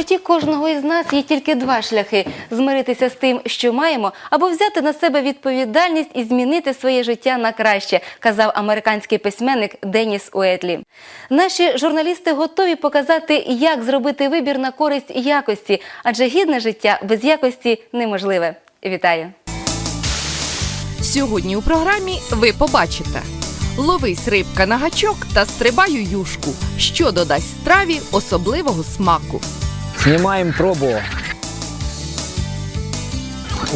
Житті кожного із нас є тільки два шляхи: змиритися з тим, що маємо, або взяти на себе відповідальність і змінити своє життя на краще, казав американський письменник Деніс Уетлі. Наші журналісти готові показати, як зробити вибір на користь якості, адже гідне життя без якості неможливе. Вітаю! Сьогодні у програмі ви побачите ловись рибка на гачок та стрибаю юшку, що додасть страві особливого смаку. Снимаем пробу.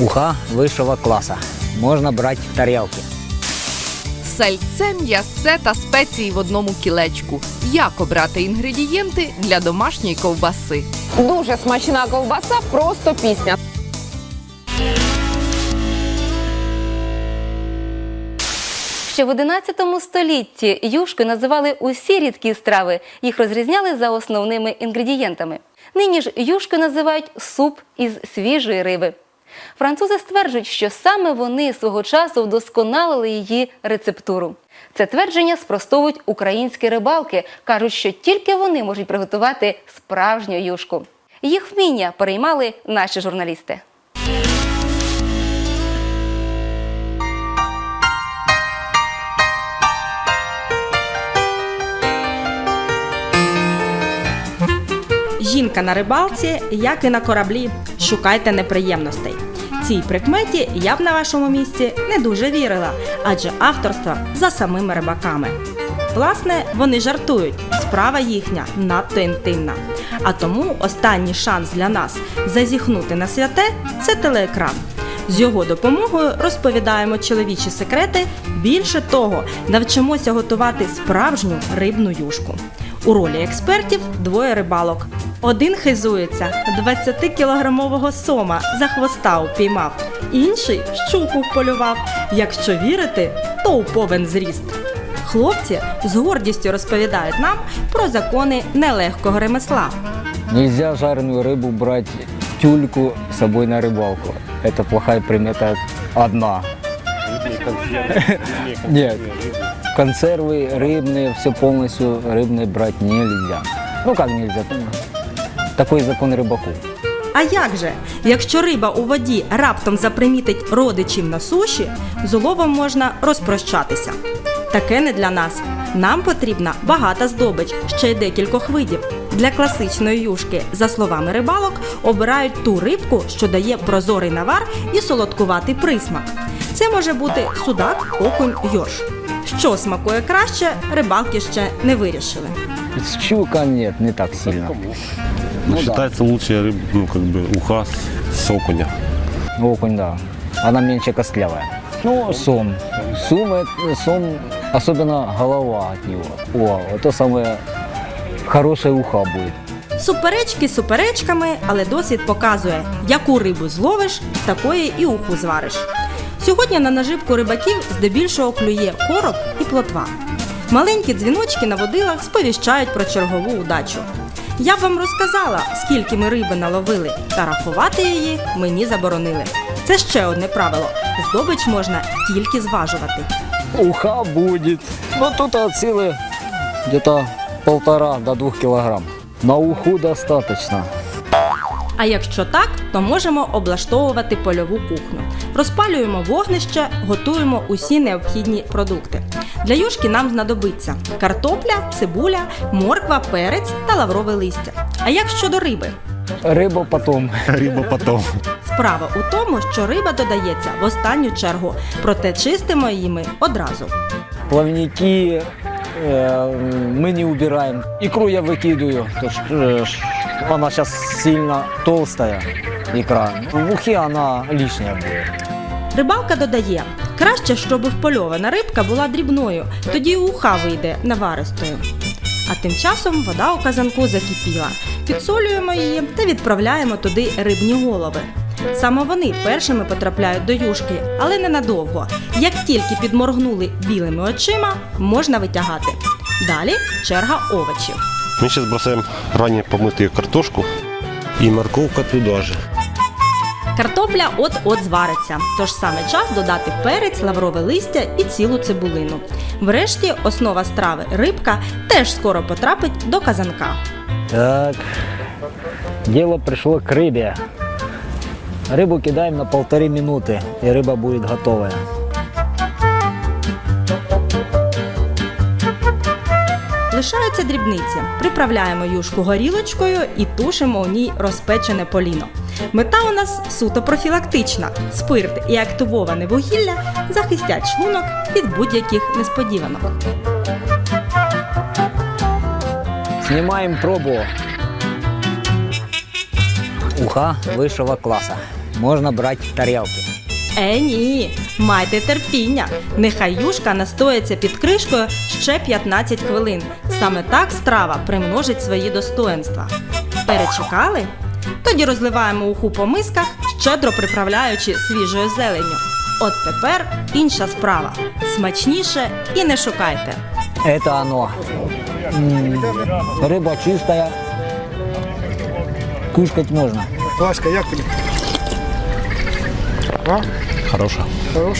Уха высшего класса. Можно брать в тарелки. Сальце, м'ясце та спеції в одному кілечку. Як обрати інгредієнти для домашньої ковбаси? Дуже смачна ковбаса, просто пісня. Ще в 11 столітті юшкою називали усі рідкі страви. Їх розрізняли за основними інгредієнтами. Нині ж юшки називають суп із свіжої риби. Французи стверджують, що саме вони свого часу вдосконалили її рецептуру. Це твердження спростовують українські рибалки, кажуть, що тільки вони можуть приготувати справжню юшку. Їх вміння переймали наші журналісти. Жінка на рибалці, як і на кораблі, шукайте неприємностей. Цій прикметі я б на вашому місці не дуже вірила, адже авторство за самими рибаками. Власне, вони жартують, справа їхня надто інтимна. А тому останній шанс для нас зазіхнути на святе це телеекран. З його допомогою розповідаємо чоловічі секрети. Більше того, навчимося готувати справжню рибну юшку. У ролі експертів двоє рибалок. Один хизується 20-кілограмового сома за хвоста упіймав, інший щуку вполював. Якщо вірити, то у повен зріст. Хлопці з гордістю розповідають нам про закони нелегкого ремесла. Нельзя жареную рыбу брать тюльку с собой на рыбалку. Это плохая примета одна. Нет, консервы рыбные, все полностью рыбные брать нельзя. Ну как нельзя? Такой закон рыбаков. А як же? Якщо риба у воді раптом запримітить родичів на суші, з уловом можна розпрощатися. Таке не для нас. Нам потрібна багата здобич, ще й декількох видів. Для класичної юшки, за словами рибалок, обирають ту рибку, що дає прозорий навар і солодкуватий присмак. Це може бути судак, окунь, йорш. Що смакує краще, рибалки ще не вирішили. Щука нет, не так сильно. Ну, да. считается лучшая рыба, ну, как бы, уха с, с окуня. Окунь, да. Она меньше костлявая. Ну, сом. Сом, это- сом, особенно голова от него. О, это самая хорошая уха будет. Суперечки суперечками, але досвід показує, яку рибу зловиш, такої і уху звариш. Сьогодні на наживку рибаків здебільшого клює короб і плотва. Маленькі дзвіночки на водилах сповіщають про чергову удачу. Я б вам розказала, скільки ми риби наловили, та рахувати її мені заборонили. Це ще одне правило: здобич можна тільки зважувати. Уха будет. Ну, тут силы где-то полтора до двух килограмм. На уху достаточно. А якщо так, то можемо облаштовувати польову кухню. Розпалюємо вогнище, готуємо усі необхідні продукти. Для юшки нам знадобиться картопля, цибуля, морква, перець та лаврове листя. А як щодо риби? Рыба потом. Рыба потом. Справа у тому, що риба додається в останню чергу, проте чистимо її ми одразу. Плавники э, мы не убираем. Икру я выкидываю. то что, э, ш- она сейчас сильно толстая икра. В ухе она лишняя будет. Рибалка додає: краще, щоб впольована рибка була дрібною, тоді і уха вийде наваристою. А тим часом вода у казанку закипіла. Підсолюємо її та відправляємо туди рибні голови. Саме вони першими потрапляють до юшки, але ненадовго. Як тільки підморгнули білими очима, можна витягати. Далі черга овочів. Мы сейчас бросаем ранее помытую картошку и морковка туда же. Картопля от-от звариться, тож саме час додати перець, лаврове листя і цілу цибулину. Врешті основа страви рибка теж скоро потрапить до казанка. Так, Дело пришло к рыбе. Рыбу кидаем на полторы минуты, и рыба будет готовая. Лишаються дрібниці. Приправляємо юшку горілочкою і тушимо у ній розпечене поліно. Мета у нас суто профілактична. Спирт і активоване вугілля захистять шлунок від будь-яких несподіванок. Снимаем пробу. Уха высшего класса. Можно брать тарелки. Е, ні, майте терпіння. Нехай юшка настоїться під кришкою ще 15 хвилин. Саме так страва примножить свої достоинства. Перечекали? Тоді розливаємо уху по мисках, щедро приправляючи свіжою зеленню. От тепер інша справа. Смачніше і не шукайте. Это оно. М, Рыба чистая. Кушать можно. Васька, як тобі? А? Хороша. Хорош?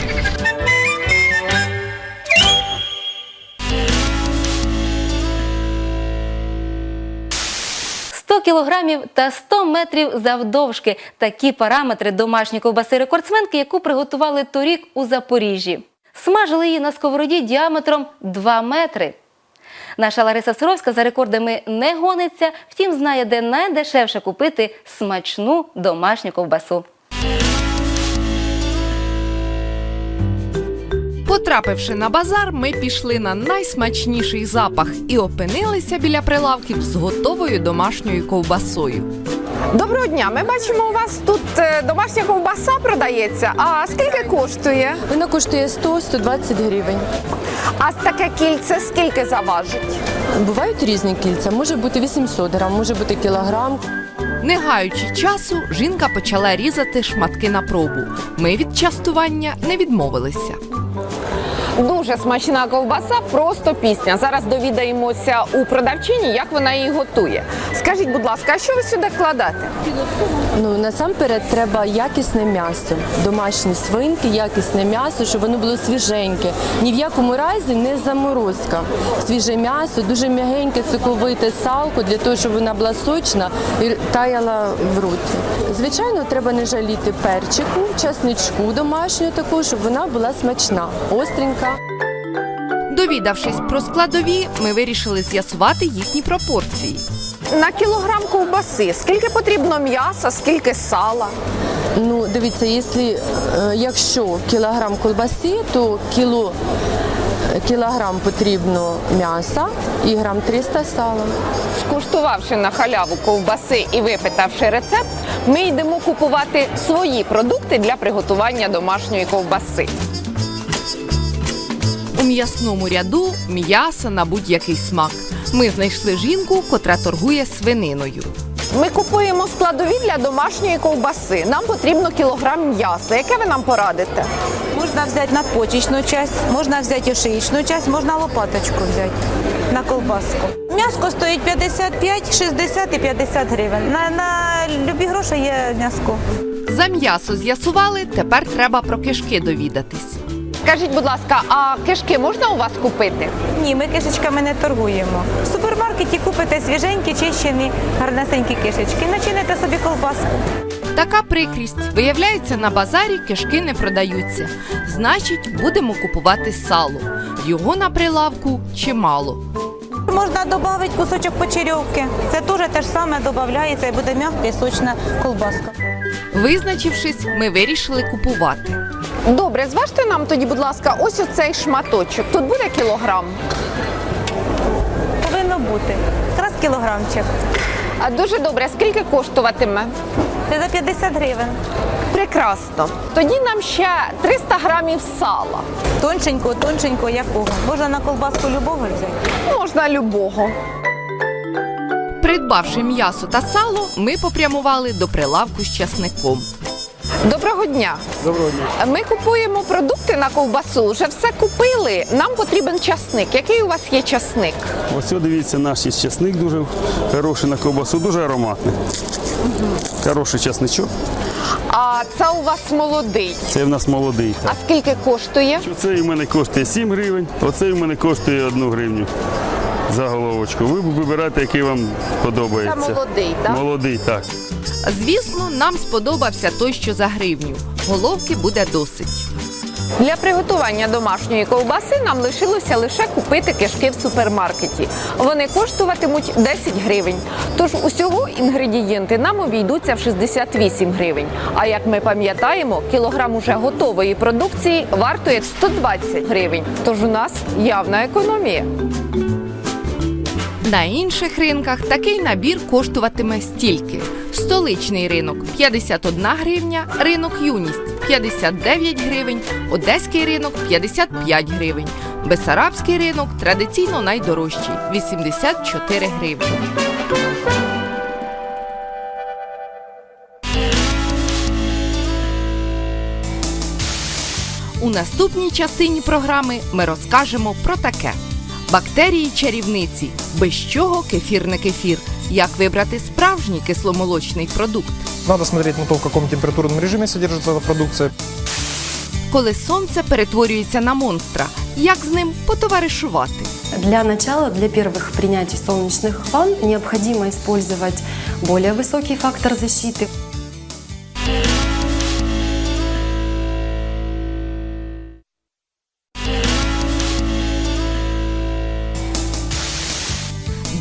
100 кілограмів та 100 метрів завдовжки. Такі параметри домашньої ковбаси рекордсменки, яку приготували торік у Запоріжжі. Смажили її на сковороді діаметром 2 метри. Наша Лариса Суровська за рекордами не гониться, втім знає, де найдешевше купити смачну домашню ковбасу. Потрапивши на базар, ми пішли на найсмачніший запах і опинилися біля прилавків з готовою домашньою ковбасою. Доброго дня. Ми бачимо, у вас тут е, домашня ковбаса продається. А скільки коштує? Вона коштує 100-120 гривень. А таке кільце скільки заважить? Бувають різні кільця, може бути 800 грам, може бути кілограм. Не гаючи часу, жінка почала різати шматки на пробу. Ми від частування не відмовилися. Дуже смачна ковбаса, просто пісня. Зараз довідаємося у продавчині, як вона її готує. Скажіть, будь ласка, а що ви сюди кладете? Ну насамперед треба якісне м'ясо, домашні свинки, якісне м'ясо, щоб воно було свіженьке. Ні в якому разі не заморозка. Свіже м'ясо, дуже м'ягеньке, соковите салко для того, щоб вона була сочна і таяла в роті. Звичайно, треба не жаліти перчику, часничку домашнього такого, щоб вона була смачна, остренька. Довідавшись про складові, ми вирішили з'ясувати їхні пропорції. На кілограм ковбаси скільки потрібно м'яса, скільки сала? Ну, дивіться, якщо, е, якщо кілограм колбаси, то кіло, кілограм потрібно м'яса і грам 300 сала. Скуштувавши на халяву ковбаси і випитавши рецепт, ми йдемо купувати свої продукти для приготування домашньої ковбаси. У м'ясному ряду м'яса на будь-який смак. Ми знайшли жінку, котра торгує свининою. Ми купуємо складові для домашньої ковбаси. Нам потрібно кілограм м'яса. Яке ви нам порадите? Можна взяти надпочечну часть, можна взяти ошеечну часть, можна лопаточку взяти на колбаску. М'яско стоїть 55, 60 і 50 гривень. На, на любі гроші є м'яско. За м'ясо з'ясували, тепер треба про кишки довідатись. Скажіть, будь ласка, а кишки можна у вас купити? Ні, ми кишечками не торгуємо. В супермаркеті купите свіженькі, чищені, гарнесенькі кишечки, начините собі колбаску. Така прикрість. Виявляється, на базарі кишки не продаються. Значить, будемо купувати сало. Його на прилавку чимало. Можна додати кусочок почерьовки. Це теж те ж саме додається і буде м'яка і сочна колбаска. Визначившись, ми вирішили купувати. Добре, зважте нам тоді, будь ласка, ось оцей шматочок. Тут буде кілограм. Повинно бути. Якраз кілограмчик. А дуже добре, скільки коштуватиме? Це за 50 гривень. Прекрасно. Тоді нам ще 300 грамів сала. Тонченько, тонченько, якого. Можна на колбаску любого взяти. Можна любого. Придбавши м'ясо та сало, ми попрямували до прилавку з часником. Доброго дня. Доброго дня. Ми купуємо продукти на ковбасу. Вже все купили. Нам потрібен часник. Який у вас є часник? Ось дивіться, наш є чесник дуже хороший на ковбасу, дуже ароматний. Хороший чесничок. А це у вас молодий. Це в нас молодий. А скільки коштує? Оцей у мене коштує 7 гривень, оцей у мене коштує 1 гривню. Заголовочку. Ви вибирайте, який вам подобається. Це молодий, так? Молодий, так. Звісно, нам сподобався той, що за гривню. Головки буде досить. Для приготування домашньої ковбаси нам лишилося лише купити кишки в супермаркеті. Вони коштуватимуть 10 гривень. Тож усього інгредієнти нам обійдуться в 68 гривень. А як ми пам'ятаємо, кілограм уже готової продукції вартує 120 гривень. Тож у нас явна економія. На інших ринках такий набір коштуватиме стільки: столичний ринок 51 гривня, ринок юність 59 гривень, одеський ринок 55 гривень, бесарабський ринок традиційно найдорожчий 84 гривні. У наступній частині програми ми розкажемо про таке: бактерії чарівниці, без чого кефір не кефір, як вибрати справжній кисломолочний продукт, Надо смотреть на то, в каком температурном режиме содержится эта продукция. коли сонце перетворюється на монстра, як з ним потоваришувати. Для начала, для первых принятий солнечных ванн необходимо использовать более высокий фактор защиты.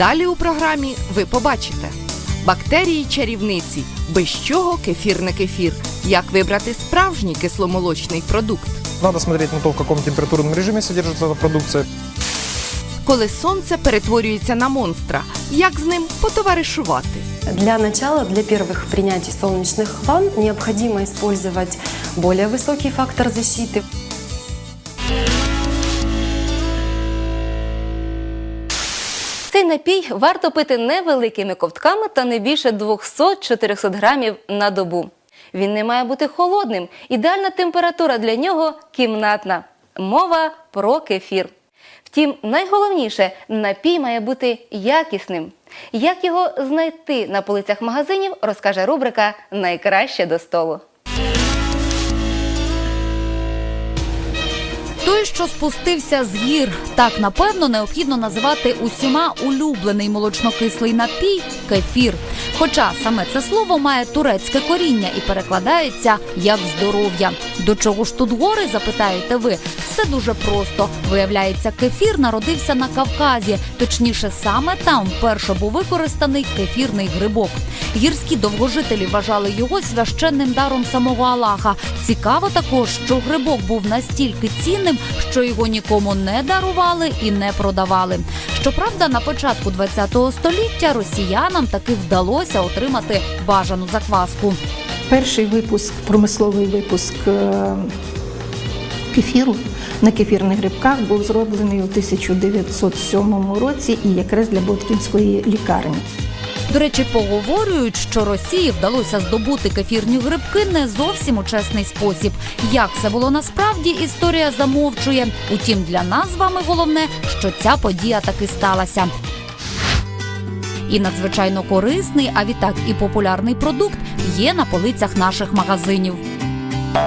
Далі у програмі ви побачите бактерії чарівниці, без чого кефір не кефір, як вибрати справжній кисломолочний продукт. Надо смотреть на то, в каком температурном режиме содержится эта продукция. Коли сонце перетворюється на монстра, як з ним потоваришувати. Для начала, для первых принятий солнечных ванн необходимо использовать более высокий фактор защиты. Напій варто пити невеликими ковтками та не більше 200-400 грамів на добу. Він не має бути холодним. Ідеальна температура для нього кімнатна. Мова про кефір. Втім, найголовніше напій має бути якісним. Як його знайти на полицях магазинів, розкаже рубрика Найкраще до столу. Той, що спустився з гір, так напевно необхідно називати усіма улюблений молочнокислий напій кефір. Хоча саме це слово має турецьке коріння і перекладається як здоров'я. До чого ж тут гори, запитаєте ви? Все дуже просто. Виявляється, кефір народився на Кавказі. Точніше, саме там вперше був використаний кефірний грибок. Гірські довгожителі вважали його священним даром самого Аллаха. Цікаво також, що грибок був настільки цінним, що його нікому не дарували і не продавали. Щоправда, на початку ХХ століття росіянам таки вдалося отримати бажану закваску. Перший випуск, промисловий випуск е, кефіру на кефірних грибках був зроблений у 1907 році і якраз для Боткінської лікарні. До речі, поговорюють, що Росії вдалося здобути кефірні грибки не зовсім у чесний спосіб. Як це було насправді, історія замовчує. Утім, для нас з вами головне, що ця подія таки сталася. І надзвичайно корисний, а відтак і популярний продукт є на полицях наших магазинів.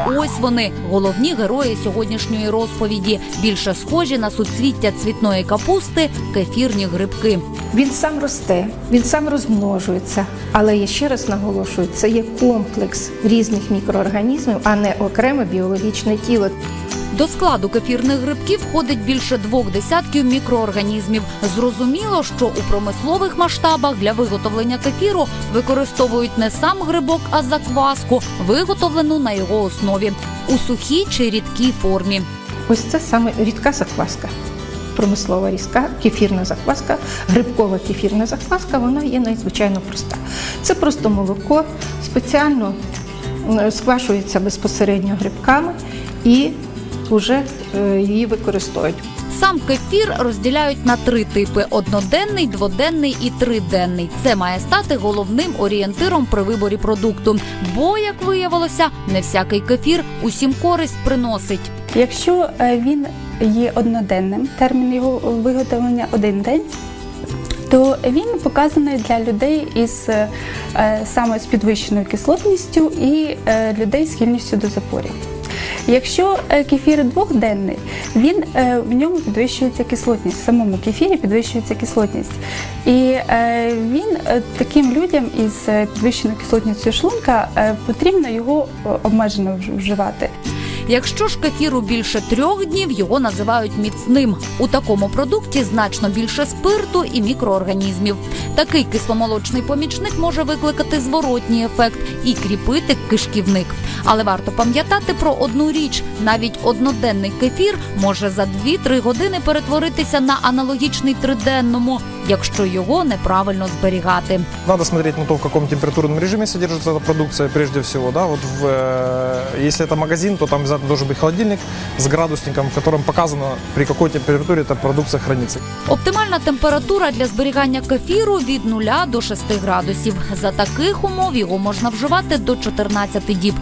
Ось вони, головні герої сьогоднішньої розповіді, більше схожі на суцвіття цвітної капусти, кефірні грибки. Він сам росте, він сам розмножується, але я ще раз наголошую, це є комплекс різних мікроорганізмів, а не окреме біологічне тіло. До складу кефірних грибків входить більше двох десятків мікроорганізмів. Зрозуміло, що у промислових масштабах для виготовлення кефіру використовують не сам грибок, а закваску, виготовлену на його основі у сухій чи рідкій формі. Ось це саме рідка закваска. Промислова різка, кефірна закваска, грибкова кефірна закваска, вона є надзвичайно проста. Це просто молоко, спеціально сквашується безпосередньо грибками і вже е, її використовують. Сам кефір розділяють на три типи: одноденний, дводенний і триденний. Це має стати головним орієнтиром при виборі продукту. Бо, як виявилося, не всякий кефір усім користь приносить. Якщо е, він є одноденним, термін його виготовлення один день, то він показаний для людей із е, саме з підвищеною кислотністю і людей з схильністю до запорів. Якщо е, кефір двохденний, він е, в ньому підвищується кислотність. В самому кефірі підвищується кислотність. І е, він таким людям із підвищеною кислотністю шлунка потрібно його обмежено вживати. Якщо ж кефіру більше трьох днів, його називають міцним. У такому продукті значно більше спирту і мікроорганізмів. Такий кисломолочний помічник може викликати зворотній ефект і кріпити кишківник. Але варто пам'ятати про одну річ: навіть одноденний кефір може за 2-3 години перетворитися на аналогічний триденному, якщо його неправильно зберігати. Надо смотреть на то, в каком температурном режиме содержится эта продукция прежде всего. Да? Вот в, э, если это магазин, то там обязательно должен быть холодильник с градусником, в котором показано, при какой температуре эта продукция хранится. Оптимальна температура для зберігання кефіру від 0 до 6 градусів. За таких умов його можна вживати до 14 діб.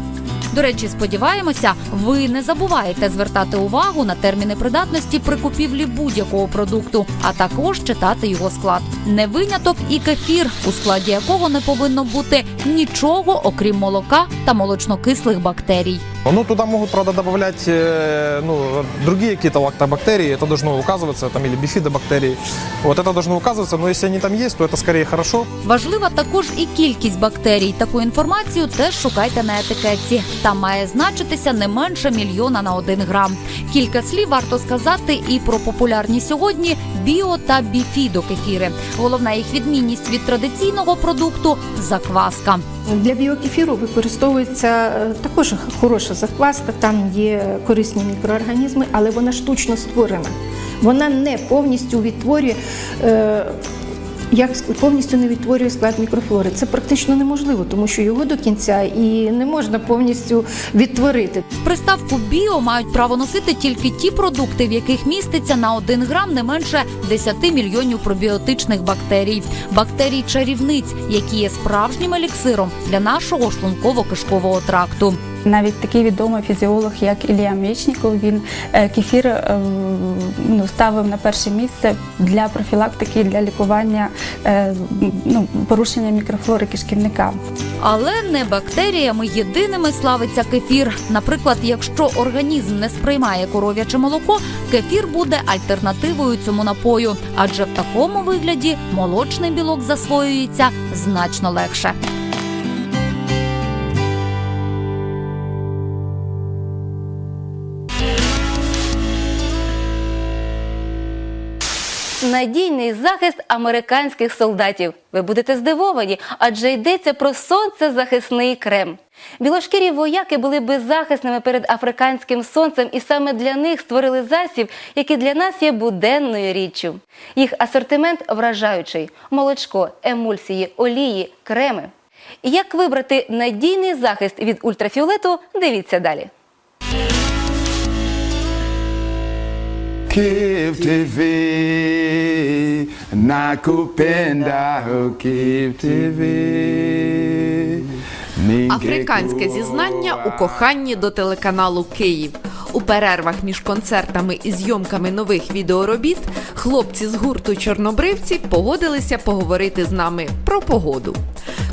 До речі, сподіваємося, ви не забуваєте звертати увагу на терміни придатності при купівлі будь-якого продукту, а також читати його склад. Не виняток і кефір, у складі якого не повинно бути нічого, окрім молока та молочнокислих бактерій. Ну, туда могут, правда, добавлять э, ну, другие какие-то лактобактерии, это должно указываться, там, или бифидобактерии. Вот это должно указываться, но если они там есть, то это скорее хорошо. Важлива також і кількість бактерій. Таку інформацію теж шукайте на етикетці. Там має значитися не менше мільйона на один грам. Кілька слів варто сказати і про популярні сьогодні біо та біфідокефіри. Головна їх відмінність від традиційного продукту закваска. Для біокефіру використовується е, також хороша закваска, там є корисні мікроорганізми, але вона штучно створена. Вона не повністю відтворює. Як повністю не відтворює склад мікрофлори. Це практично неможливо, тому що його до кінця і не можна повністю відтворити. Приставку біо мають право носити тільки ті продукти, в яких міститься на 1 грам не менше 10 мільйонів пробіотичних бактерій, бактерій чарівниць, які є справжнім еліксиром для нашого шлунково-кишкового тракту. Навіть такий відомий фізіолог, як Ілія Мєчніков, він е, кефір е, ну, ставив на перше місце для профілактики, для лікування е, ну, порушення мікрофлори кишківника. Але не бактеріями єдиними славиться кефір. Наприклад, якщо організм не сприймає коров'яче молоко, кефір буде альтернативою цьому напою, адже в такому вигляді молочний білок засвоюється значно легше. Надійний захист американських солдатів. Ви будете здивовані, адже йдеться про сонцезахисний крем. Білошкірі вояки були беззахисними перед африканським сонцем, і саме для них створили засіб, який для нас є буденною річчю. Їх асортимент вражаючий: молочко, емульсії, олії, креми. Як вибрати надійний захист від ультрафіолету? Дивіться далі. Kif TV nakupenda Kif TV Африканське зізнання у коханні до телеканалу Київ. У перервах між концертами і зйомками нових відеоробіт хлопці з гурту Чорнобривці погодилися поговорити з нами про погоду.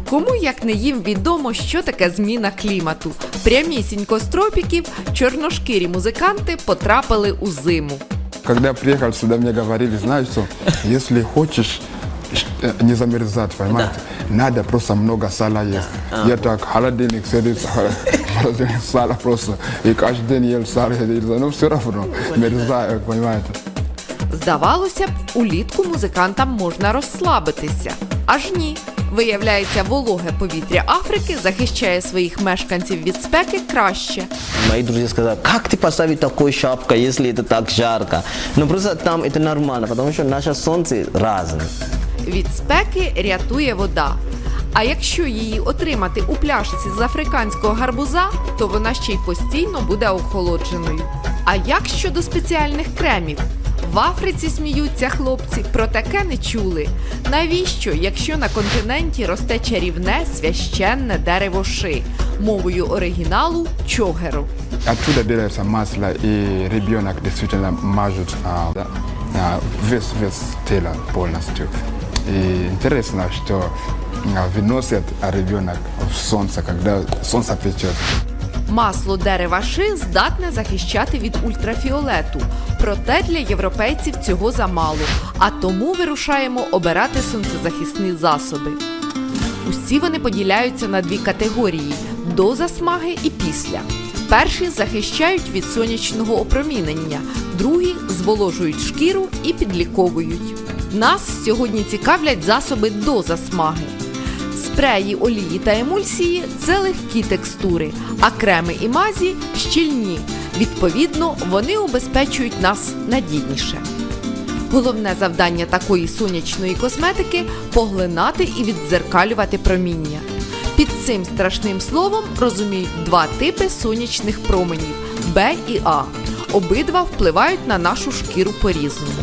Кому як не їм відомо, що таке зміна клімату. Прямісінько з тропіків чорношкірі музиканти потрапили у зиму. Когда я приехал сюда, мне говорили, знаешь что, если хочешь э, не замерзать, понимаете, надо просто много сала есть. Я так, холодильник сидит, холодильник сала просто, и каждый день ел сало, но все равно мерзаю, понимаете. Здавалося б, улітку музикантам можна розслабитися. Аж ні. Виявляється, вологе повітря Африки захищає своїх мешканців від спеки краще. Мои друзья сказали, как ты поставить такой шапка, если это так жарко? Но просто там это нормально, потому что наше солнце разное. Від спеки рятує вода. А якщо її отримати у пляшці з африканського гарбуза, то вона ще й постійно буде охолодженою. А як щодо спеціальних кремів? В Африці сміються хлопці, про таке не чули. Навіщо, якщо на континенті росте чарівне священне дерево ши, мовою оригіналу чогеру? Оттуда делается масло и ребенок действительно мажут весь, весь тело полностью. И интересно, что а, выносят ребенок в солнце, когда солнце печет. Масло дерева ши здатне захищати від ультрафіолету. Проте для європейців цього замало. А тому вирушаємо обирати сонцезахисні засоби. Усі вони поділяються на дві категорії: до засмаги і після. Перші захищають від сонячного опромінення, другі зволожують шкіру і підліковують. Нас сьогодні цікавлять засоби до засмаги. Спреї, олії та емульсії це легкі текстури, а креми і мазі щільні. Відповідно, вони убезпечують нас надійніше. Головне завдання такої сонячної косметики поглинати і віддзеркалювати проміння. Під цим страшним словом розуміють два типи сонячних променів Б і А. Обидва впливають на нашу шкіру по-різному.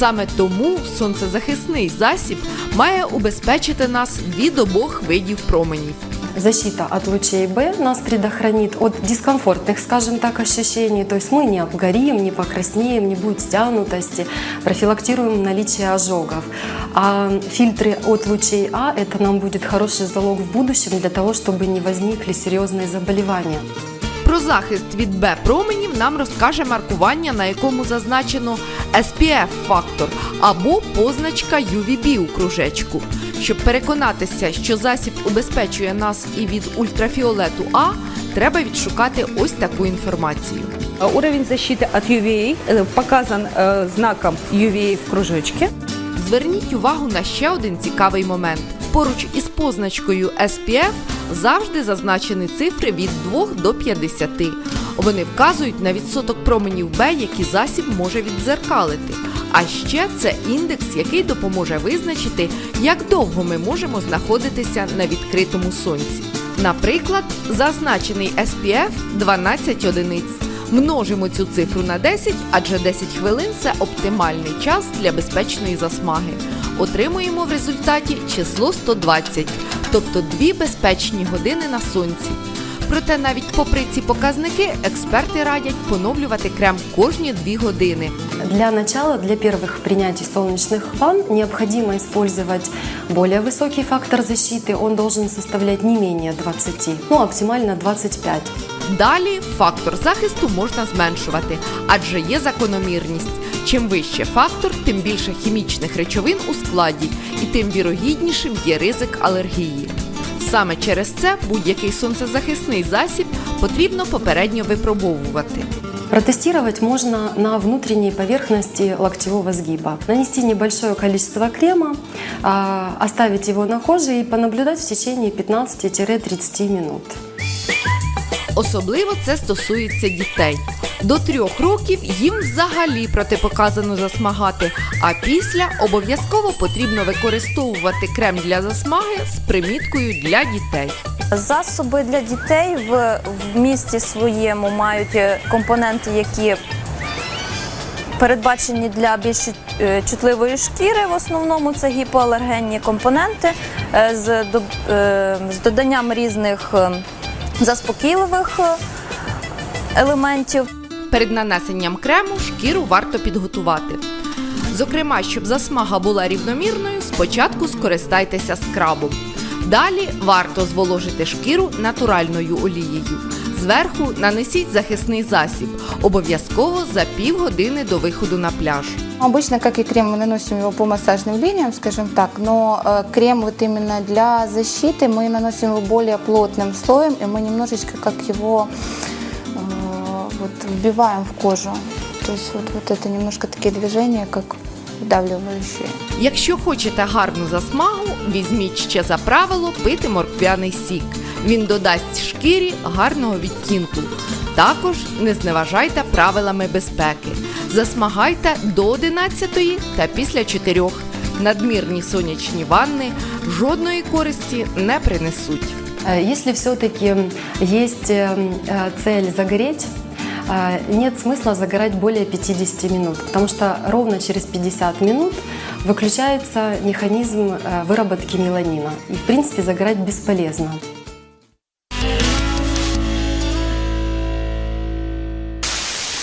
Саме тому сонцезахисний засіб має убезпечити нас від обох видів променів. Защита от лучей Б нас предохранит от дискомфортных, скажем так, ощущений. То есть мы не обгорим, не покраснеем, не будет стянутости, профилактируем наличие ожогов. А фильтры от лучей А – это нам будет хороший залог в будущем для того, чтобы не возникли серьезные заболевания. Про захист від Б променів нам розкаже маркування, на якому зазначено SPF-фактор або позначка UVB у кружечку. Щоб переконатися, що засіб убезпечує нас і від ультрафіолету А, треба відшукати ось таку інформацію. Уровень защиты от UVA э, показан э, знаком UVA в кружочке. Зверніть увагу на ще один цікавий момент. Поруч із позначкою SPF завжди зазначені цифри від 2 до 50. Вони вказують на відсоток променів Б, які засіб може віддзеркалити. А ще це індекс, який допоможе визначити, як довго ми можемо знаходитися на відкритому сонці. Наприклад, зазначений SPF 12 одиниць. Множимо цю цифру на 10, адже 10 хвилин це оптимальний час для безпечної засмаги. Отримуємо в результаті число 120, тобто дві безпечні години на сонці. Проте навіть попри ці показники експерти радять поновлювати крем кожні 2 години. Для начала, для первых принятий солнечных ванн необходимо использовать более высокий фактор защиты. Он должен составлять не менее 20, ну оптимально 25. Далі фактор захисту можна зменшувати, адже є закономірність. Чим вище фактор, тим більше хімічних речовин у складі, і тим вірогіднішим є ризик алергії. Саме через це будь-який сонцезахисний засіб потрібно попередньо випробовувати. Протестировать можно на внутренней поверхности локтевого сгиба. Нанести небольшое количество крема, оставить его на коже и понаблюдать в течение 15-30 минут. Особливо це стосується дітей. До трьох років їм взагалі протипоказано засмагати, а після обов'язково потрібно використовувати крем для засмаги з приміткою для дітей. Засоби для дітей в, місті своєму мають е, компоненти, які передбачені для більш е, чутливої шкіри. В основному це гіпоалергенні компоненти е, з, до- з доданням різних е, заспокійливих елементів. Перед нанесенням крему шкіру варто підготувати. Зокрема, щоб засмага була рівномірною, спочатку скористайтеся скрабом. Далі варто зволожити шкіру натуральною олією. Зверху нанесіть захисний засіб, обов'язково за півгодини до виходу на пляж. Обычно, как и крем, мы наносим его по массажным линиям, скажем так, но э, крем вот именно для защиты мы наносим его более плотным слоем, и мы немножечко как его э, вот вбиваем в кожу. То есть вот, вот это немножко такие движения, как вдавливающие. Якщо хочете гарну засмагу, візьміть ще за правило пити морквяний сік. Він додасть шкірі гарного відтінку. Також не зневажайте правилами безпеки. Засмагайте до 11 та після 4. Надмірні сонячні ванни жодної користі не принесуть. Э, Если все-таки есть э, э, цель загореть, э, нет смысла загорать более 50 минут, потому что ровно через 50 минут выключается механизм э, выработки меланина. И, в принципе, загорать бесполезно.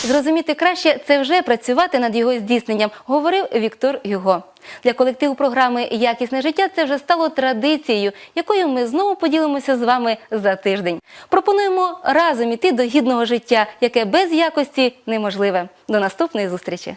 Зрозуміти краще це вже працювати над його здійсненням, говорив Віктор Юго. Для колективу програми Якісне життя це вже стало традицією, якою ми знову поділимося з вами за тиждень. Пропонуємо разом іти до гідного життя, яке без якості неможливе. До наступної зустрічі.